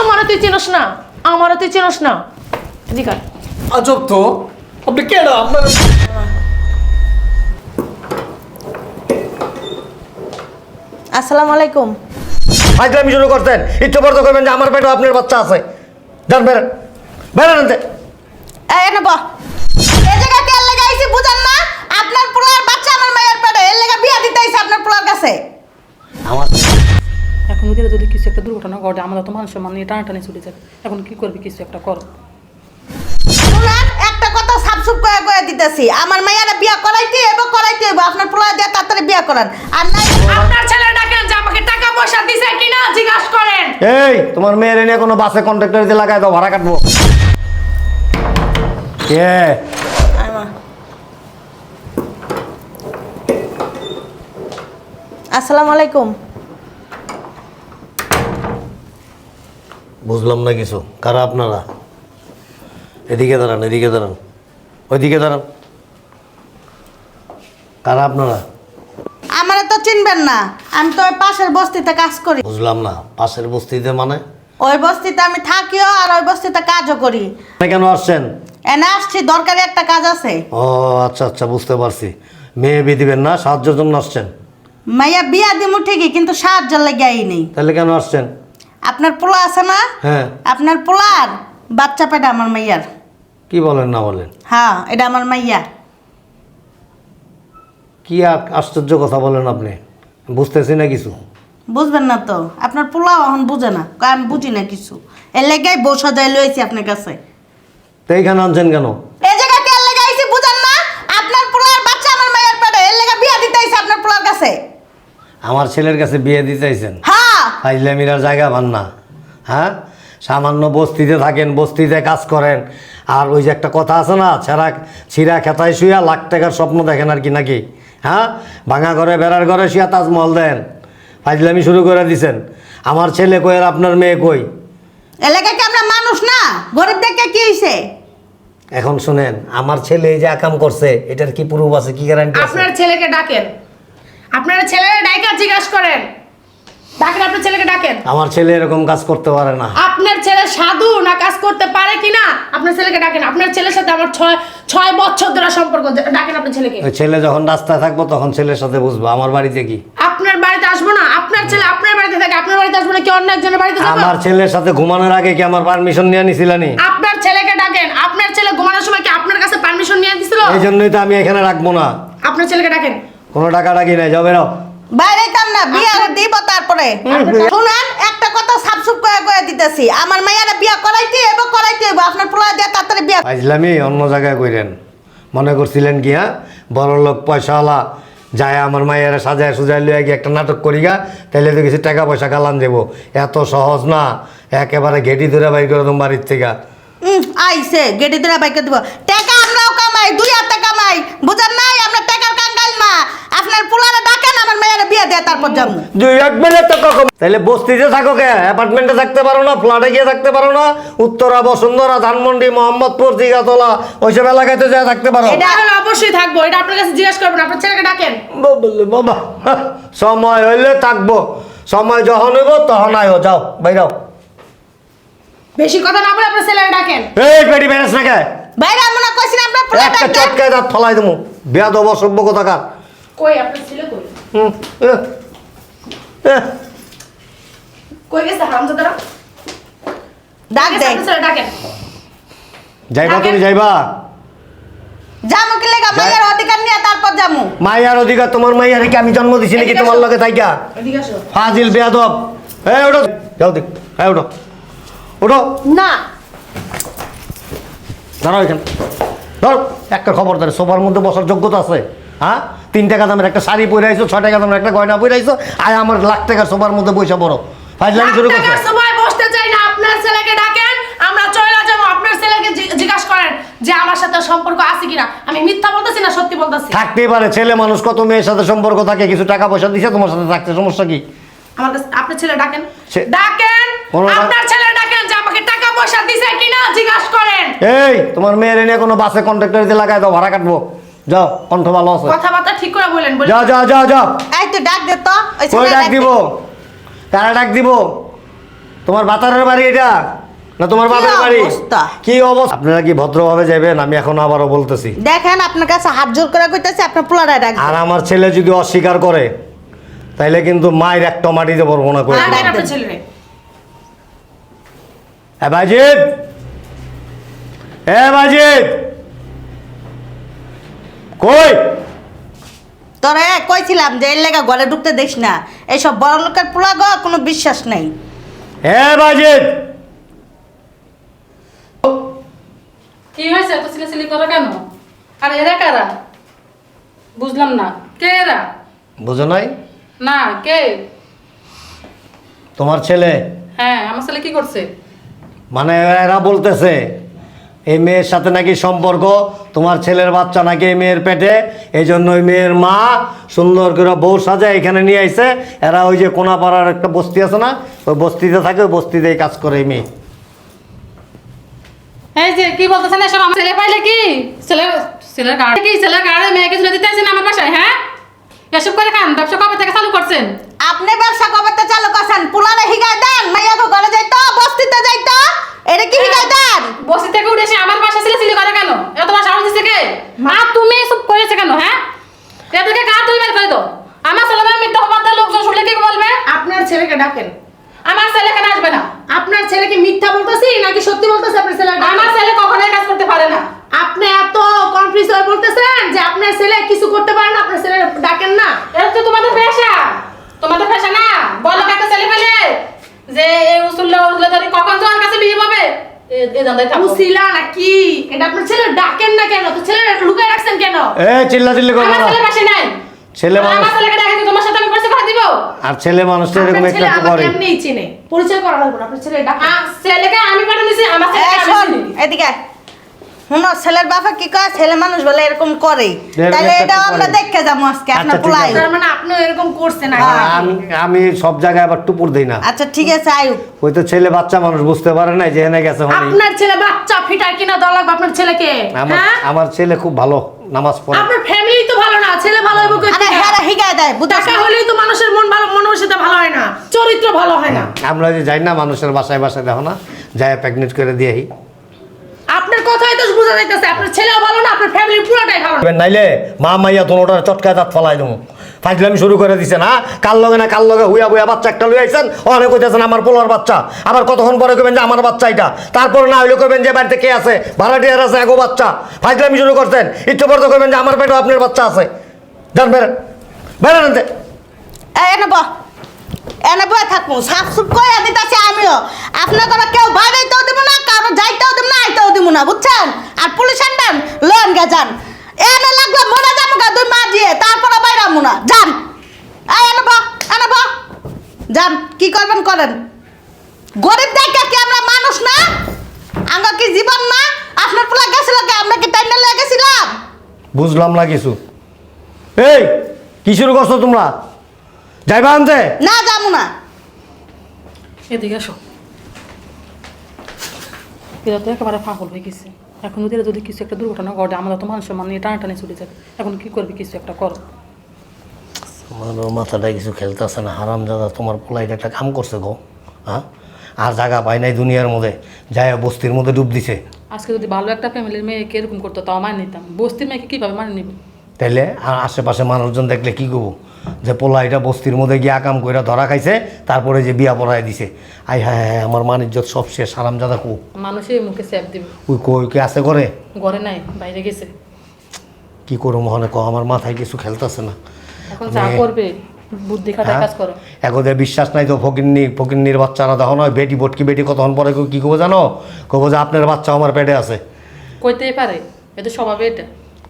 আমারও তুই চিনস না আমারও তুই চিনস না। জিকার আজব তো। আপনি কেন আপনার আসসালামু আলাইকুম। ফাইজলামি শুরু করতেন একটু পর করবেন যে আমার পেটে আপনার বাচ্চা আছে। যান বেরেন বেরেন আনতে এই এনে বহ। এই জায়গা কে লাগা আইছি বুঝান না? আপনার পোলার বাচ্চা আমার মায়ের পেটে এর লাগা বিয়া দিতে আইছে আপনার পোলার কাছে। আমার এখন ওদের যদি কিছু একটা দুর্ঘটনা ঘটে আমাদের তো মানুষের মান নিয়ে টানাটানি ছুটে যাবে। এখন কি করবি কিছু একটা কর। একটা কথা সাবসুপ করে করে দিতেছি। আমার মায়ের বিয়া করাইতে এবং করাইতে হইব। আপনার দিয়ে তাড়াতাড়ি বিয়া করান। আর নাই আপনার ছেলে ডাকেন যে আমাকে টাকা পয়সা দিছে কিনা জিজ্ঞাসা করেন। এই তোমার মেয়ের এনে কোনো বাসে কন্ট্রাক্টর দিয়ে লাগাই দাও ভাড়া কাটবো। কে? আসসালামু আলাইকুম। বুঝলাম না কিছু। কারা আপনারা? এদিকে দাঁড়ান এদিকে দাঁড়ান। ওইদিকে দাঁড়ান। কারা আপনারা? আমারে তো চিনবেন না। আমি তো ওই পাশের বস্তিতে কাজ করি। বুঝলাম না। পাশের বস্তিতে মানে? ওই বস্তিতে আমি থাকিও আর ওই বস্তিতে কাজও করি। আপনি কেন আসছেন? এনে আসছি দরকারি একটা কাজ আছে। ও আচ্ছা আচ্ছা বুঝতে পারছি। মেয়ে বিয়ে দিবেন না? সাহায্যের জন্য আসছেন? মাইয়া বিয়া দিমু ঠিকই কিন্তু সাহায্য লেগে নেই তাহলে কেন আসছেন? আপনার পোলা আছে না? হ্যাঁ। আপনার পোলার বাচ্চা পেটা আমার মাইয়ার। কি বলেন না বলেন? হ্যাঁ এটা আমার মাইয়া। কি আ- আশ্চর্য কথা বলেন আপনি? বুঝতেছি না কিছু। বুঝবেন না তো। আপনার পোলাও এখন বুঝে না। কয় আমি বুঝি না কিছু। এর লেগাই বউ সাজাই লইছি আপনার কাছে। তো এইখানে আনছেন কেন? এই জায়গা কে লাগাইছি বুঝেন না? আপনার পোলার বাচ্চা আমার মাইয়ার পেটে। এর লেগা বিয়া দিতে আইছে আপনার পোলার কাছে। আমার ছেলের কাছে বিয়ে দিতে চাইছেন হ্যাঁ ফাইজলামিরার জায়গা পান না। হ্যাঁ? সামান্য বস্তিতে থাকেন বস্তিতে কাজ করেন। আর ওই যে একটা কথা আছে না ছেঁড়া ছিঁড়া খেতায় শুয়া লাখ টাকার স্বপ্ন দেখেন আর কি নাকি? হ্যাঁ? ভাঙা ঘরে বেড়ার ঘরে শুয়া তাজমহল দেন। ফাইজলামি শুরু করে দিছেন। আমার ছেলে কই আর আপনার মেয়ে কই? এলাকায় কি আমরা মানুষ না? গরিব দেখে কি হইছে? এখন শুনেন আমার ছেলে এই যে আকাম করছে এটার কি প্রুফ আছে কি গ্যারান্টি আছে? আপনার ছেলেকে ডাকেন। আপনার ছেলের ডাইকা জিজ্ঞাসা করেন। ডাকেন আপনার ছেলেকে ডাকেন। আমার ছেলে এরকম কাজ করতে পারে না। আপনার ছেলে সাধু না কাজ করতে পারে কিনা? আপনার ছেলেকে ডাকেন। আপনার ছেলের সাথে আমার ছয় ছয় বছর ধরে সম্পর্ক। ডাকেন আপনার ছেলেকে। ওই ছেলে যখন রাস্তায় থাকব তখন ছেলের সাথে বুঝব। আমার বাড়িতে কি? আপনার বাড়িতে আসব না? আপনার ছেলে আপনার বাড়িতে থাকে আপনার বাড়িতে আসব না কি অন্য একজনের বাড়িতে যাব আমার ছেলের সাথে ঘুমানোর আগে কি আমার পারমিশন নিয়ে নিছিলানি আপনার ছেলেকে ডাকেন। আপনার ছেলে ঘুমানোর সময় কি আপনার কাছে পারমিশন নিয়ে দিছিল এই জন্যই তো আমি এখানে রাখব না। আপনার ছেলেকে ডাকেন। কোনো টাকা টাকি নাই যাবে না বাইরে না বিয়া দিব তারপরে। শুনেন একটা কথা সাবসুপ করে করে দিতেছি। আমার মাইয়ারা বিয়া করাইতে এবং করাইতে হইব। আপনার পোলা দিয়ে তাড়াতাড়ি বিয়া অন্য জায়গায় কইরেন। মনে করছিলেন হ্যাঁ বড় লোক পয়সাওয়ালা যায় আমার মায়ের সাজায় সুজায় লইয়া গিয়ে একটা নাটক করি গা তাহলে তো কিছু টাকা পয়সা কালান দেবো। এত সহজ না একেবারে ঘেটি ধরে বাই করে দেবো বাড়ির থেকে। আইছে গেটে দিরা বাইকে দিব। টাকা আমরাও কামাই দুই হাতে কামাই। বুঝেন নাই আমরা টাকার কাঙ্গাল না। আপনার পোলারে ডাকেন আমার মেয়েরা বিয়া দেয় তারপর যাব। দুই এক মিনিট তো কখন তাহলে বস্তিতে থাকো কে? অ্যাপার্টমেন্টে থাকতে পারো না ফ্ল্যাটে গিয়ে থাকতে পারো না উত্তরা বসুন্ধরা ধানমন্ডি মোহাম্মদপুর দিঘাতলা ওইসব এলাকায় তো যা থাকতে পারো। এটা হলে অবশ্যই থাকব এটা আপনার কাছে জিজ্ঞাসা করবেন আপনার ছেলেকে ডাকেন। বললে বাবা সময় হইলে থাকব। সময় যখন হইব তখন আয়ো যাও বাইরাও। বেশি কথা না বলে আপনার ছেলেকে ডাকেন। এই পেটি বাইরে মনে করছি না আপনার একটা চটকায় দাঁত ফলাই দেবো। বিয়া দেবো সভ্য কথাকার। কই আপনার ছেলে কই? কই গেছে? হারামজাদারা ডাক দেয় ছেলে? ডাকেন। যাইবা তুমি যাইবা। যামু কি লেগা? মাইয়ার অধিকার নিয়ে তারপর যামু। মাইয়ার অধিকার তোমার মাইয়ারে কি আমি জন্ম দিছি নাকি তোমার। লগে থাইকা ফাজিল বেয়াদব। এই ওঠো। যাও দেখ। হ্যাঁ ওঠো। ওঠো। না। দাঁড়াও এখানে। ধরো একটা খবর ধরে সোফার মধ্যে বসার যোগ্যতা আছে। হ্যাঁ? তিন টাকা দামের একটা শাড়ি পরে আইছো ছয় টাকা দামের একটা গয়না পরে আইছো আয় আমার লাখ টাকার সোফার মধ্যে বসে পড়ো। ফাজলামি শুরু করছ। সময় বসতে চাই না আপনার ছেলেকে ডাকেন আমরা চলে যাব আপনার ছেলেকে জিজ্ঞাসা করেন যে আমার সাথে সম্পর্ক আছে কিনা। আমি মিথ্যা বলতেছি না সত্যি বলতেছি? থাকতেই পারে ছেলে মানুষ কত মেয়ের সাথে সম্পর্ক থাকে কিছু টাকা পয়সা দিছে তোমার সাথে থাকতে সমস্যা কি? আমার কাছে আপনার ছেলে ডাকেন? ডাকেন! কোনো আপনার ছেলে ডাকেন যে আমাকে টাকা পয়সা দিছে কিনা জিজ্ঞাসা করেন। এই তোমার মেয়ের এনে কোনো বাসে কন্ট্রাক্টর দিয়ে লাগাই দাও ভাড়া কাটবো। যাও কণ্ঠ ভালো আছে। কথাবার্তা ঠিক করে বলেন যাও যাও যাও যাও। এই তুই ডাক দে তো ওই কই ডাক দিব। কারা ডাক দিব। তোমার বাতারের বাড়ি এটা? না তোমার বাপের বাড়ি? কি অবস্থা? আপনারা কি ভদ্রভাবে যাবেন আমি এখন আবারও বলতেছি। দেখেন আপনার কাছে হাত জোর করে কইতেছে আপনার পোলারে ডাক আর আমার ছেলে যদি অস্বীকার করে তাইলে কিন্তু মায়ের একটা মাটিতে পড়ব না করে আর ডাক আপনার দেন। ছেলে এ বাজিদ এ বাজিদ কই? তোরে কইছিলাম যে এর লেগা ঘরে ঢুকতে দেখ না। এইসব বড় লোকের পোলা গো কোনো বিশ্বাস নেই। এ বাজিদ কি হয়েছে? এত সিলি করো কেন? আর এরা কারা? বুঝলাম না। কে এরা? বুঝো নাই? না কে? তোমার ছেলে? হ্যাঁ আমার ছেলে কি করছে? মানে এরা বলতেছে। এই মেয়ের সাথে নাকি সম্পর্ক? তোমার ছেলের বাচ্চা নাকি এই মেয়ের পেটে? এই জন্য ওই মেয়ের মা সুন্দর করে বউ সাজায় এখানে নিয়ে আইছে। এরা ওই যে কোনাপাড়ার একটা বস্তি আছে না? ওই বস্তিতে থাকে ওই বস্তিতেই কাজ করে এই মেয়ে। এই যে কি বলতেছেন এসব? আমার ছেলে পাইলে কি? ছেলে ছেলের গাড়ি কি? ছেলের গাড়ি মেয়েকে তুলে দিতে আমার বাসায় হ্যাঁ? এসব করে খান ব্যবসা কবে থেকে চালু করছেন? আপনি ব্যবসা কবে চালু করছেন? পোলারে হিগায় দেন মাইয়া গো ঘরে যাইতো বস্তিতে যাইতো। এটা কি দেন বসি থেকে উঠে এসে আমার বাসা ছেলে সিলি করে কেন? এত তোমার সাহস দিচ্ছে কে? মা তুমি সব করেছে কেন হ্যাঁ? এদেরকে গা তুই বের করে দাও? আমার ছেলে মেয়ে মিথ্যা অবাধ্য লোকজন শুনলে কি বলবে? আপনার ছেলেকে ডাকেন। আমার ছেলে কেন আসবে না। আপনার ছেলে কি মিথ্যা বলতেছি নাকি সত্যি বলতেছে আপনার ছেলে আমার ছেলে কখনোই কাজ করতে পারে না। আপনি এত কনফিউজ হয়ে বলতেছেন যে আপনার ছেলে কিছু করতে পারে না আপনার ছেলে ডাকেন না এটা তো তোমাদের পেশা তোমাদের পেশা না বলো একটা ছেলে পেলে যে এই উসুল্লা উসুল্লা ধরে কখন তোমার কাছে বিয়ে পাবে দান্দায় থাকো উসিলা নাকি? এটা আপনার ছেলে? ডাকেন না কেন? তো ছেলে লুকায় রাখছেন কেন? এ চিল্লা চিল্লি আমার না। ছেলে পাশে নাই। ছেলে মানুষ আমার ছেলেকে ডাকে তোমার সাথে আমি পরিচয় করে দিব। আর ছেলে মানুষটা এরকম একটা ছেলে একটু আমাকে করে এমনিই চিনে। পরিচয় করা লাগবে না আপনার ছেলে ডাকেন ছেলেকে আমি পাঠিয়ে আমার এ, ছেলেকে আমি শোন চিনি। এদিকে ছেলের বাবা কি কয়? ছেলে মানুষ বলে এরকম করে। তাহলে করে। আমরা দেখে যাব আজকে আচ্ছা, আপনার পোলাই তার মানে আপনিও এরকম করছেন হ্যাঁ। আমি আমি সব জায়গায় আবার টুপুর দিই না। আচ্ছা ঠিক আছে আয়ুব ওই তো ছেলে বাচ্চা মানুষ বুঝতে পারে না যে এনে গেছে মানে আপনার ছেলে বাচ্চা ফিটার কিনা দেওয়া লাগবে আপনার ছেলেকে? আমার হ্যাঁ? আমার ছেলে খুব ভালো নামাজ পড়ে। আপনার ফ্যামিলি তো ভালো না ছেলে ভালো হবে কই আরে? হ্যাঁ হিগায় দেয় টাকা হলেই তো মানুষের মন ভালো মনোবসিতা ভালো হয় না চরিত্র ভালো হয় না। আমরা যে যাই না মানুষের বাসায় বাসায় দেখো না যাই প্রেগনেন্ট করে দিয়ে আহি। আপনার কথাই তো বোঝা যাইতেছে আপনার ছেলেও ভালো না আপনার ফ্যামিলি পুরোটাই ভালো না। নাইলে মা মাইয়া তোনোটার চটকায় দাঁত ফলাই দেবো। ফাইজলামি শুরু করে দিছে না? কাল লগে না কাল লগে হুইয়া বুয়া বাচ্চা একটা লুই আইছেন? অনেক কইতেছেন আমার পোলার বাচ্চা। আবার কতক্ষণ পরে কইবেন যে আমার বাচ্চা এটা? তারপরে না হইলে কইবেন যে বাড়িতে কে আছে? ভাড়াটিয়ার আছে এগো বাচ্চা। ফাইজলামি শুরু করছেন। একটু পরে তো কইবেন যে আমার পেটে আপনার বাচ্চা আছে। বেরেন বেরেন আনতে। এই এনে বহ। এনে বয়ে থাকব সাফ সুপ করে দিতেছি আমিও। আপনার কেউ বাইরেতেও দিব না, কারও যাইতেও দিব না, আইতেও দিব না, বুঝছেন? আর পুলিশ আনবেন? লন গে এনে লাগলে মরে যাব গা, দুই মা দিয়ে, তারপরে বাইরামু না। যান। এই এনে বহ এনে বহ যান, কি করবেন করেন? গরিব দেখে কি আমরা মানুষ না? আমরা কি জীবন না? আপনার পোলা গেছিল আমরা কি টাইনে লেগে গেছিলাম? বুঝলাম না কিছু। এই, কি শুরু করছ তোমরা? যাইবা আনতে? না যাব না। এদিকে আসো। এরা তো একেবারে পাগল হয়ে গেছে। এখন যদি যদি কিছু একটা দুর্ঘটনা ঘটে আমরা তো মানুষের মানে টানাটানি ছুটে যাবে। এখন কি করবে কিছু একটা করো। আমার মাথাটা কিছু খেলতেছে না। হারাম দাদা তোমার পোলাইটা একটা কাম করছে গো। হ্যাঁ? আর জায়গা পাই নাই দুনিয়ার মধ্যে। যায় বস্তির মধ্যে ডুব দিছে। আজকে যদি ভালো একটা ফ্যামিলির মেয়েকে এরকম করতো তাও মানে নিতাম। বস্তির মেয়েকে কীভাবে মানে নিব? তাইলে আর আশেপাশে মানুষজন দেখলে কি করব? যে পোলা এটা বস্তির মধ্যে গিয়ে আকাম কইরা ধরা খাইছে তারপরে যে বিয়া পড়ায় দিছে। আই হ্যাঁ হ্যাঁ আমার মানিজ্যত সব শেষ হারাম দাদা কু মানুষের মুখে স্যাপ দিবে। ওই কই কে আছে করে ঘরে নাই বাইরে গেছে। কি করব মনে ক আমার মাথায় কিছু খেলতেছে না। এখন যা মানে- করবে বুদ্ধি খাটায় কাজ করো। একদের বিশ্বাস নাই তো ফকিন্নি ফকিন্নির বাচ্চারা দেখো নয় বেটি বটকি বেটি কতক্ষণ পরে কি করব জানো? কবো যে আপনার বাচ্চা আমার পেটে আছে। কইতেই পারে এটা স্বভাবে এটা।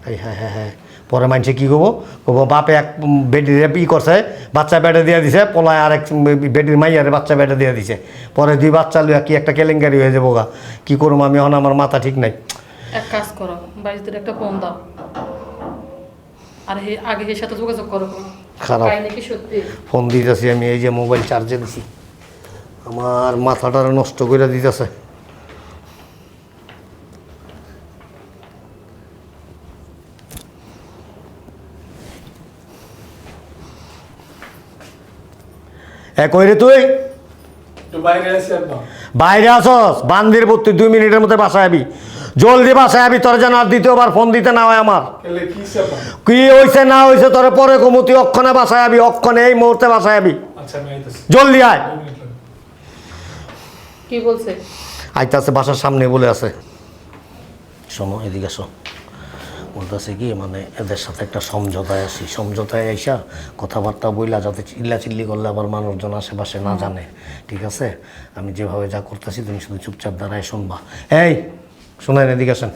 হ্যাঁ হ্যাঁ হ্যাঁ। পরে মানুষে কী করব? কবো বাপে এক বেটির ই করছে বাচ্চা বেটে দিয়ে দিছে পোলায় আরেক বেটির মাইয়ারে বাচ্চা বেটে দিয়ে দিছে। পরে দুই বাচ্চা লুয়া কি একটা কেলেঙ্কারি হয়ে যাব গা। কী করব আমি? এখন আমার মাথা ঠিক নাই। এক কাজ করো বাইশদের একটা ফোন দাও। আর হে আগে এর সাথে যোগাযোগ করো খারাপ। ফোন দিতেছি আমি এই যে মোবাইল চার্জে দিছি। আমার মাথাটারে নষ্ট করে দিতেছে। এ কই রে তুই? বাইরে আছি আসস? বান্দির বুত্তি দুই মিনিটের মধ্যে বাসায় আবি। জলদি বাসায় আবি তোর যেন আর দ্বিতীয়বার ফোন দিতে না হয় আমার। কি হয়েছে না হয়েছে তোর পরে কমুতি অক্ষণে বাসায় আবি অক্ষণে এই মুহূর্তে বাসায় আবি। আচ্ছা জলদি আয়। কি বলছে? আইতে আছে বাসার সামনে বলে আছে। শোনো এদিকে আসো। বলতেছে কি মানে এদের সাথে একটা সমঝোতায় আসি। সমঝোতায় আইসা কথাবার্তা বইলা যাতে চিল্লা চিল্লি করলে আবার মানুষজন আশেপাশে না জানে। ঠিক আছে? আমি যেভাবে যা করতেছি তুমি শুধু চুপচাপ দাঁড়ায় শুনবা। এই শোনেন এদিকে আসেন।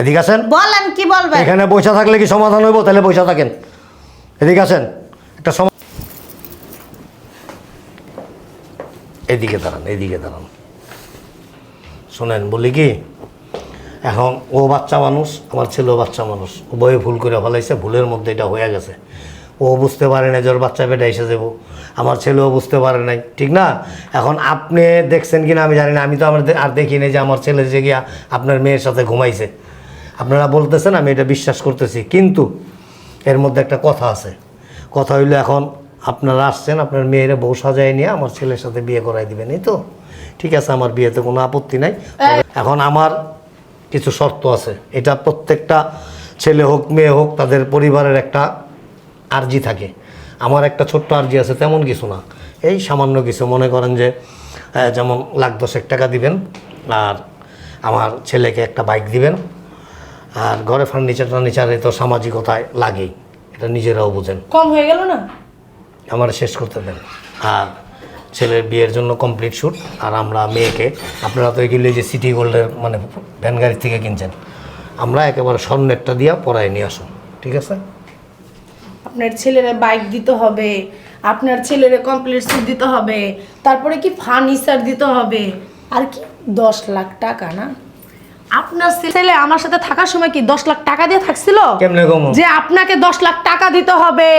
এদিকে আসেন। বলেন কি বলবেন? এখানে বসে থাকলে কি সমাধান হইব? তাহলে বসে থাকেন। এদিকে আসেন। একটা সম এদিকে দাঁড়ান এদিকে দাঁড়ান। শোনেন বলি কি? এখন ও বাচ্চা মানুষ আমার ছেলেও বাচ্চা মানুষ। উভয়ে ভুল করে ফেলাইছে ভুলের মধ্যে এটা হয়ে গেছে। ও বুঝতে পারে না যে ওর বাচ্চা পেটে এসে যাব। আমার ছেলেও বুঝতে পারে নাই। ঠিক না? এখন আপনি দেখছেন কিনা আমি জানি না। আমি তো আমার আর দেখি নাই যে আমার ছেলে যে গিয়া আপনার মেয়ের সাথে ঘুমাইছে। আপনারা বলতেছেন আমি এটা বিশ্বাস করতেছি। কিন্তু এর মধ্যে একটা কথা আছে। কথা হইল এখন আপনারা আসছেন আপনার মেয়েরে বউ সাজায় নিয়ে আমার ছেলের সাথে বিয়ে করাই দিবেন। এই তো? ঠিক আছে আমার বিয়েতে কোনো আপত্তি নাই। এখন আমার কিছু শর্ত আছে। এটা প্রত্যেকটা ছেলে হোক মেয়ে হোক তাদের পরিবারের একটা আর্জি থাকে। আমার একটা ছোট্ট আর্জি আছে তেমন কিছু না। এই সামান্য কিছু। মনে করেন যে যেমন লাখ দশেক টাকা দিবেন আর আমার ছেলেকে একটা বাইক দিবেন আর ঘরে ফার্নিচার টার্নিচারে তো সামাজিকতায় লাগেই। এটা নিজেরাও বুঝেন। কম হয়ে গেল না? আমার শেষ করতে দেন। আর ছেলের বিয়ের জন্য কমপ্লিট শ্যুট আর আমরা মেয়েকে, আপনারা তো এগুলো যে সিটি গোল্ডের মানে ভ্যান গাড়ি থেকে কিনছেন, আমরা একেবারে স্বর্ণেরটা দিয়া পরায় নিয়ে আসুন, ঠিক আছে? আপনার ছেলেরা বাইক দিতে হবে, আপনার ছেলের কমপ্লিট শ্যুট দিতে হবে, তারপরে কি ফার্নিচার দিতে হবে, আর কি? দশ লাখ টাকা না? আপনার ছেলে আমার সাথে থাকার সময় কি দশ লাখ টাকা দিয়ে থাকছিল? কেমনে কমো? যে আপনাকে দশ লাখ টাকা দিতে হবে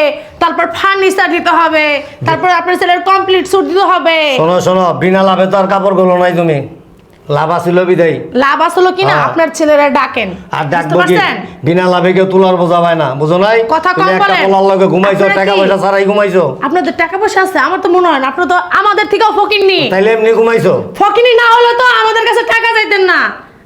তারপর ফার্নিচার দিতে হবে তারপর আপনার ছেলের কমপ্লিট সুট দিতে হবে। শোনো শোনো বিনা লাভে তো আর কাপড়গুলো নাই তুমি। লাভ আসিল বিদায়। লাভ আসলো কিনা হ্যাঁ। আপনার ছেলেরা ডাকেন। আর ডাকবো কি? বিনা লাভে কেউ তুলার বোঝা পায় না বুঝো নাই? কথা কম তুমি একটা বলেন। লগে ঘুমাইছো টাকা পয়সা ছাড়াই ঘুমাইছো? আপনাদের টাকা পয়সা আছে আমার তো মনে হয় না। আপনারা তো আমাদের থেকেও ফকির নি। তাইলে এমনি ঘুমাইছো? ফকিনি না হলে তো আমাদের কাছে টাকা চাইতেন না।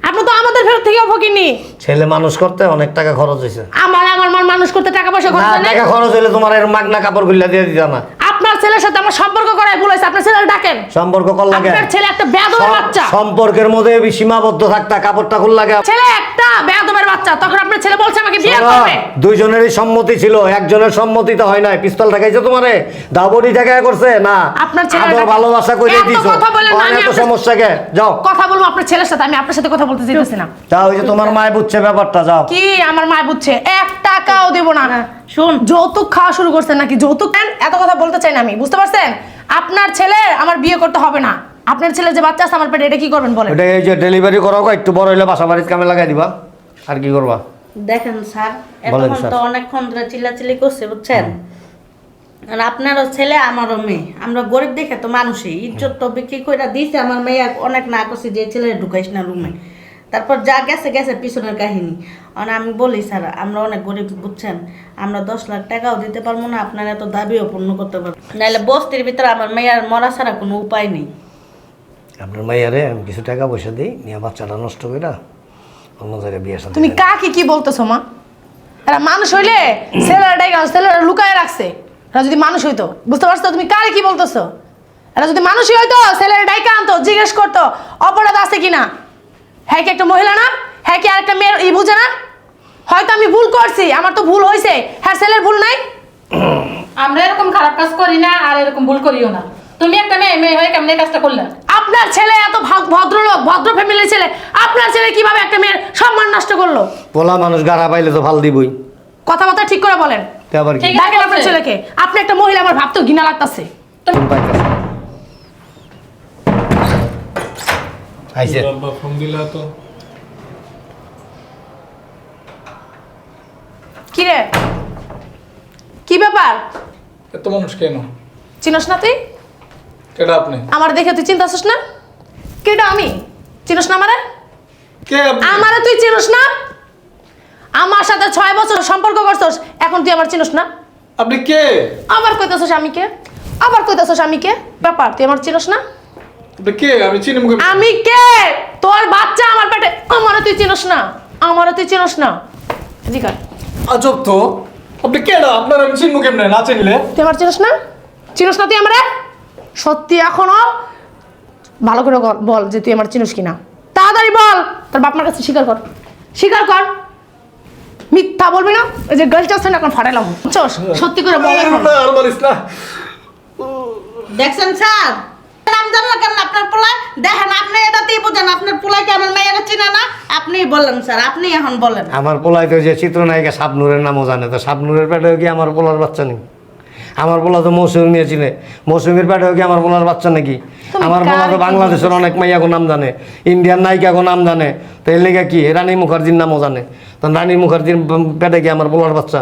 আপনি তো আমাদের ফেরত থেকেও ফকিনি ছেলে মানুষ করতে অনেক টাকা খরচ হয়েছে। আমার আমার মন মানুষ করতে টাকা পয়সা খরচ না টাকা খরচ হইলে তোমার এর মাগনা কাপড়গুলা দিয়ে দিতাম না। আপনার ছেলের সাথে আমার সম্পর্ক করায় বলেছে আপনার ছেলে ডাকেন। সম্পর্ক কর লাগে। আপনার ছেলে একটা বেয়াদবের বাচ্চা। সম্পর্কের মধ্যে সীমাবদ্ধ থাকতা কাপড়টা খুল লাগে। ছেলে একটা বেয়াদবের বাচ্চা তখন আপনার ছেলে বলছে আমাকে বিয়ে করবে। দুইজনেরই সম্মতি ছিল একজনের সম্মতি তো হয় নাই। পিস্তল ঠেকাইছে তোমারে? দাবড়ি ঠেকাই করছে? না। আপনার ছেলে আদর ভালোবাসা এত দিছো। কথা বলেন না, আমি আপনার- সমস্যা কে? যাও। কথা বলব আপনার ছেলের সাথে আমি আপনার সাথে কথা বলতে চাইতেছি না। যাও ওই যে তোমার মায় বুঝছে ব্যাপারটা যাও। কি আমার মা বুঝছে? এক টাকাও দেবো না। শুন। যৌতুক খাওয়া শুরু করছে নাকি? যৌতুক এত কথা বলতে চাই না আমি। বুঝতে পারছেন? আপনার ছেলে আমার বিয়ে করতে হবে না। আপনার ছেলে যে বাচ্চা আছে আমার পেটে এটা কি করবেন বলেন? ওটা এই যে ডেলিভারি করাও একটু বড় হইলে বাসা বাড়ির কামে লাগাই দিবা। আর কি করবা? দেখেন স্যার এতক্ষণ তো অনেকক্ষণ ধরে চিল্লাচিল্লি করছে বুঝছেন? আর আপনারও ছেলে আমারও মেয়ে। আমরা গরিব দেখে তো মানুষই। ইজ্জত তো বিক্রি করে দিয়েছে আমার মেয়ে অনেক না করছে যে ছেলে ঢুকাইস না রুমে। তারপর যা গেছে গেছে পিছনের কাহিনী। আর আমি বলি স্যার আমরা অনেক গরিব বুঝছেন? আমরা দশ লাখ টাকাও দিতে পারব না আপনারা এত দাবিও পূর্ণ করতে পারব নাহলে বস্তির ভিতরে আমার মেয়ের মরা ছাড়া কোনো উপায় নেই। আপনার মাইয়ারে আমি কিছু টাকা পয়সা দিই নিয়ে বাচ্চাটা নষ্ট করে অন্য জায়গায় বিয়ে সাথে তুমি কাকে কি বলতেছো মা? এরা মানুষ হইলে ছেলেরা ডাইকা ছেলেরা লুকায় রাখছে। এরা যদি মানুষ হইতো বুঝতে পারছ? তুমি কারে কি বলতেছো? এরা যদি মানুষই হইতো ছেলেরা ডাইকা আনতো জিজ্ঞেস করতো অপরাধ আছে কিনা? হ্যাঁ কি একটা মহিলা না? হ্যাঁ কি আরেকটা মেয়ের ই বুঝে না? হয়তো আমি ভুল করছি আমার তো ভুল হয়েছে হ্যাঁ ছেলের ভুল নাই? আমরা এরকম খারাপ কাজ করি না আর এরকম ভুল করিও না। তুমি একটা মেয়ে মেয়ে হয়ে কেমন কাজটা করলে? আপনার ছেলে এত ভাগ- ভদ্রলোক ভদ্র ফ্যামিলির ছেলে আপনার ছেলে কীভাবে একটা মেয়ের সম্মান নষ্ট করল? পোলা মানুষ গাড়া পাইলে তো ভালো দিবই। কথাবার্তা ঠিক করে বলেন। তে আবার কি? ঠিক দেখেন আপনার ছেলেকে আপনি একটা মহিলা আমার ভাবতেও ঘৃণা লাগতাছে। আইছে আব্বা ফোন দিলা তো। কি রে? কি ব্যাপার? এত মানুষ কেন? চিনস না তুই? কেডা আপনি? আমার দেখে তুই চিন্তাছিস না? কেটা আমি? চিনস না আমারে? কে আমারে তুই চিনস না? আমার সাথে ছয় বছর সম্পর্ক করছস এখন তুই আমার চিনস না? আপনি কে? আবার কইতেছস আমি কে? আবার কইতাছস আমি কে? ব্যাপার তুই আমার চিনস না? কে? আমি চিনি মুখে আমি কে? তোর বাচ্চা আমার পেটে আমারও তুই চিনস না। আমারও তুই চিনস না। জিকার আজব তো। আপনি কে না? আপনার আমি চিনবো কেমনে? না চিনলে? তুই আমার চিনস না? চিনস না তুই আমারে? সত্যি এখনও? ভালো করে বল যে তুই আমার চিনস কিনা। তাড়াতাড়ি বল। তোর বাপ মার কাছে স্বীকার কর। স্বীকার কর। মিথ্যা বলবি না? এই যে গার্লস আছে না এখন ফাটাইলাম? সত্যি করে বল না, আর বলিস না। দেখছেন স্যার? না কেমন আপনার দেখেন আপনি এটাতেই বুঝেন আপনার কি আমার মেয়েরা চিনে না? আপনি বলেন স্যার আপনি এখন বলেন। আমার পোলায় তো যে চিত্রনায়িকা শাবনুরের নামও জানে তো শাবনুরের পেটেও কি আমার পোলার বাচ্চা নেই? আমার পোলা তো মৌসুমি চিনে মৌসুমির পেটেও কি আমার পোলার বাচ্চা নাকি? আমার পোলা তো বাংলাদেশের অনেক মাইয়াগো নাম জানে ইন্ডিয়ান নায়িকাগো নাম জানে তো এর লেগে কি? রানী মুখার্জির নামও জানে তো রানী মুখার্জির পেটে কি আমার পোলার বাচ্চা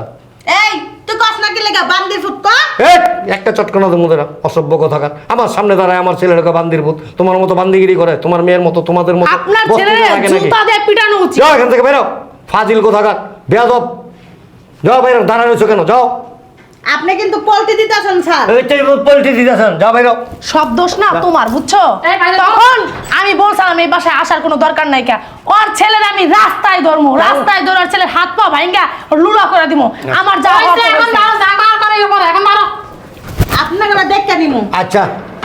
এই তুই কস না কি লেগা বান্দির ফুট কর। এই, একটা চটকানো তো মুদের অসভ্য কথাকার। আমার সামনে দাঁড়ায় আমার ছেলেটাকে বান্দির ভূত। তোমার মতো বান্দিগিরি করে তোমার মেয়ের মতো তোমাদের মতো আপনার বস্তিতে ছেলে থাকে নাকি? জুতা দিয়ে পিটানো উচিত। যাও এখান থেকে বেরো। ফাজিল কোথাকার। বেয়াদব। যাও বাইরে দাঁড়া রয়েছো কেন? যাও। আপনি কিন্তু পল্টি দিতেছেন স্যার। এইটাই পল্টি দিতেছেন যাও বাইরো। সব দোষ না তোমার বুঝছ। তখন আমি বলছিলাম এই বাসায় আসার কোনো দরকার নাই কা। ওর ছেলের আমি রাস্তায় ধরমু রাস্তায় ধরার ছেলের হাত পা ভাঙ্গা লুলা করে দিমু। আমার যা এখন হয়েছে। যা করার করো করো এখন মারো আপনাকে দেখতে নিমু। আচ্ছা।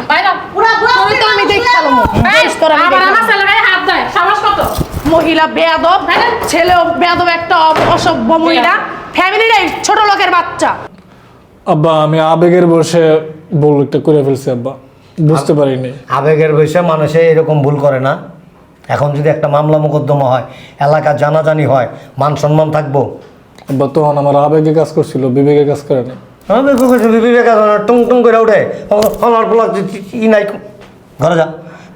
বাইরে। পুরা পুরা আমি দেখতে পেলাম। এই, তোর। আমার ছেলে গায়ে হাত দেয় সাহস কত? মহিলা বেয়াদব হ্যাঁ? ছেলেও বেয়াদব একটা অসভ্য মহিলা। ফ্যামিলিটাই ছোট লোকের বাচ্চা। আব্বা আমি আবেগের বসে বল একটা করে ফেলছি আব্বা। বুঝতে পারিনি। আবেগের বসে মানুষে এরকম ভুল করে না। এখন যদি একটা মামলা মোকদ্দমা হয় এলাকা জানাজানি হয় মান সম্মান থাকব। আব্বা তখন আমার আবেগে কাজ করছিল বিবেকে কাজ করে না আমাদের বিবেকানন্দ টুং টুং করে উঠে। আমার পোলা ই নাই। ঘরে যা।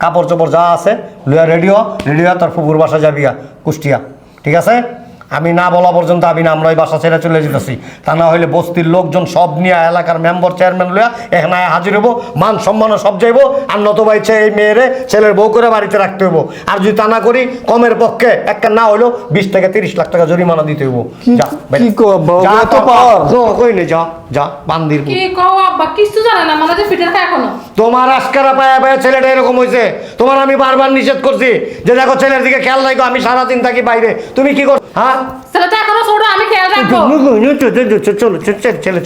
কাপড় চোপড় যা আছে লুয়া রেডিও রেডিও তোর ফুপুর বাসা যাবিয়া কুষ্টিয়া। ঠিক আছে? আমি না বলা পর্যন্ত আমি না আমরা ওই বাসা ছেড়ে চলে যেতেছি। তা না হইলে বস্তির লোকজন সব নিয়ে এলাকার মেম্বার চেয়ারম্যান লইয়া এখানে আয়া হাজির হব মান সম্মানও সব যাইবো আর নতবা ইচ্ছে এই মেয়েরে ছেলের বউ করে বাড়িতে রাখতে হইব। আর যদি তা না করি কমের পক্ষে একটা না হইলেও বিশ থেকে তিরিশ লাখ টাকা জরিমানা দিতে হইব। যা যা? কই যা যা বান্দির পুত। কি কও আব্বা কিছু জানে না মনে তোমার আজকারা পায়া পায়া ছেলেটা এরকম হয়েছে তোমার আমি বারবার নিষেধ করছি যে দেখো ছেলের দিকে খেয়াল রাখো আমি সারাদিন থাকি বাইরে। তুমি কি কর হ্যাঁ? ছেলেটা এখনও ছোট আমি খেয়াল রাখব চলো চলো চলো